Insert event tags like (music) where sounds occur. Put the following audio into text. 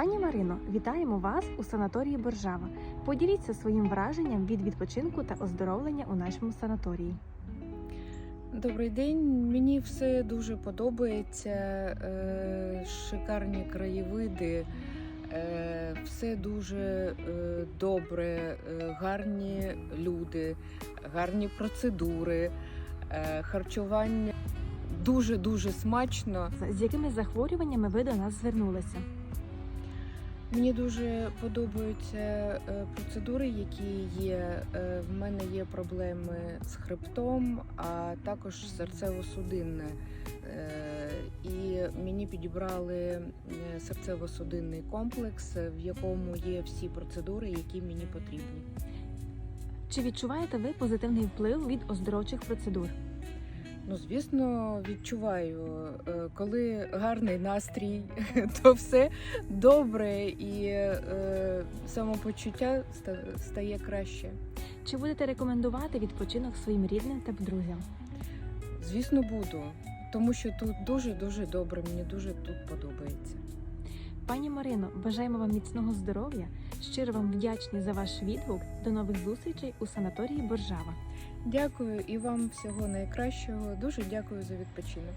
Пані Марино, вітаємо вас у санаторії Боржава. Поділіться своїм враженням від відпочинку та оздоровлення у нашому санаторії. Добрий день. Мені все дуже подобається. Е, шикарні краєвиди, е, все дуже е, добре, гарні люди, гарні процедури, харчування дуже дуже смачно. З якими захворюваннями ви до нас звернулися? Мені дуже подобаються е, процедури, які є. Е, В мене є проблеми з хребтом, а також серцево-судинне. Е, І мені підібрали серцево-судинний комплекс, в якому є всі процедури, які мені потрібні. Чи відчуваєте ви позитивний вплив від оздоровчих процедур? Ну, звісно, відчуваю, е, коли гарний настрій, (laughs) то все добре і е, самопочуття стає краще. Чи будете рекомендувати відпочинок своїм рідним та друзям? Звісно, буду, тому що тут дуже дуже добре. Мені дуже тут подобається. Пані Марино, бажаємо вам міцного здоров'я. Щиро вам вдячні за ваш відгук. До нових зустрічей у санаторії Боржава. Дякую і вам всього найкращого. Дуже дякую за відпочинок.